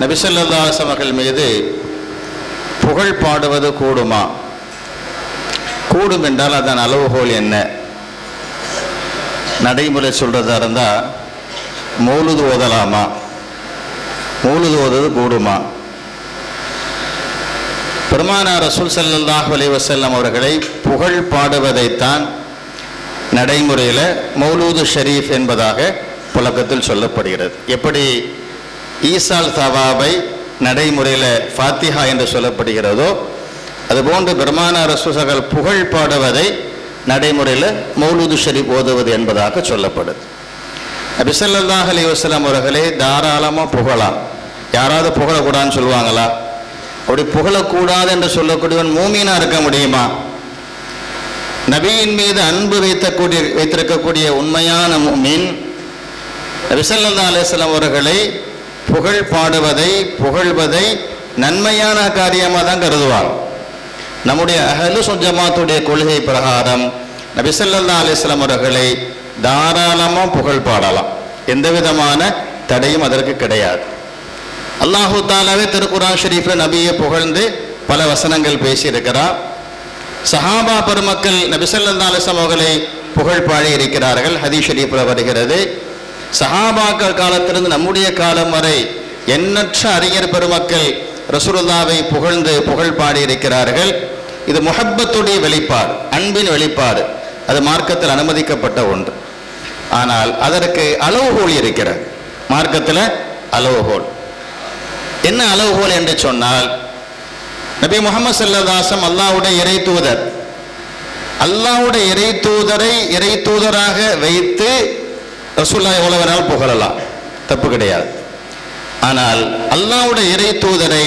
நபிசல்லாஸ் அவர்கள் மீது புகழ் பாடுவது கூடுமா? கூடும் என்றால் அதன் அளவுகோல் என்ன? நடைமுறை சொல்றதா இருந்தால் மூலுது ஓதலாமா? மூலுது ஓதுவது கூடுமா? பெருமானார் ரசூல் சல்லாஹ் அலைஹி வஸல்லம் அவர்களை புகழ் பாடுவதைத்தான் நடைமுறையில் மௌலூது ஷரீஃப் என்பதாக புழக்கத்தில் சொல்லப்படுகிறது. எப்படி ஈசால் தவாவை நடைமுறையில் ஃபாத்திஹா என்று சொல்லப்படுகிறதோ அதுபோன்று பிரம்மான ரசூசர்கள் புகழ் பாடுவதை நடைமுறையில் மௌலூது ஷரீஃப் ஓதுவது என்பதாக சொல்லப்படுது. அபிசல்லாஹ் அலி வஸ்லாம் அவர்களே தாராளமாக புகழலாம். யாராவது புகழக்கூடாதுன்னு சொல்லுவாங்களா? அப்படி புகழக்கூடாது என்று சொல்லக்கூடியவன் மூமீனா இருக்க முடியுமா? நபியின் மீது அன்பு வைத்தக்கூடிய வைத்திருக்கக்கூடிய உண்மையான மூமின் நபி அலிஸ்லாம் அவர்களை புகழ் பாடுவதை புகழ்வதை நன்மையான காரியமாக தான் கருதுவார் நம்முடைய அகலு சொஞ்சமாத்துடைய கொள்கை பிரகாரம் நபிசல்லா அலிஸ்லாம் அவர்களை தாராளமாக புகழ் பாடலாம். எந்த விதமான தடையும் அதற்கு கிடையாது. அல்லாஹு தாலாவே திருக்குரான் ஷெரீஃபில் நபியை புகழ்ந்து பல வசனங்கள் பேசியிருக்கிறார். சஹாபா பெருமக்கள் நபிசல்லா அலிஸ்லாம் அவர்களை புகழ் பாடி இருக்கிறார்கள் ஹதீஷ் ஷெரீஃபில் வருகிறது. சஹாபாக்கள் காலத்திலிருந்து நம்முடைய காலம் வரை எண்ணற்ற அறிஞர் பெருமக்கள் ரசூலுல்லாவை புகழ்ந்து புகழ் பாடியிருக்கிறார்கள். இது முஹப்பத்துடைய வெளிப்பாடு அன்பின் வெளிப்பாடு. அது மார்க்கத்தில் அனுமதிக்கப்பட்ட ஒன்று. ஆனால் அதற்கு அளவுகோல் இருக்கிறது. மார்க்கத்தில் அளவுகோல் என்ன அளவுகோல் என்று சொன்னால் நபி முகமது சல்லதாசம் அல்லாவுடைய இறை தூதர். அல்லாவுடைய இறை தூதரை இறை தூதராக வைத்து ரசூல்லா எவ்வளவு வேணாலும் புகழலாம். தப்பு கிடையாது. ஆனால் அல்லாவுடைய இறை தூதரை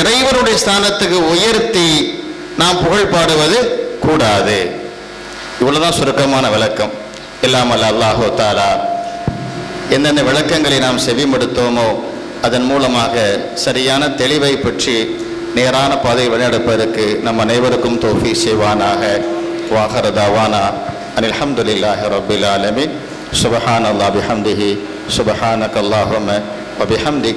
இறைவனுடைய ஸ்தானத்துக்கு உயர்த்தி நாம் புகழ் பாடுவது கூடாது. இவ்வளவுதான் சுருக்கமான விளக்கம். இல்லாமல் அல்லாஹோ தாலா எந்தெந்த விளக்கங்களை நாம் செவிமடுத்தோமோ அதன் மூலமாக சரியான தெளிவை பற்றி நேரான பாதை வழிநடப்பதற்கு நம் அனைவருக்கும் தோஃபி செய்வானாக. வாகரதாவானா அனில் அஹமதுல்லாஹி ரபில் ஆலமின். سبحان الله بحمده سبحانك اللهم وبحمدك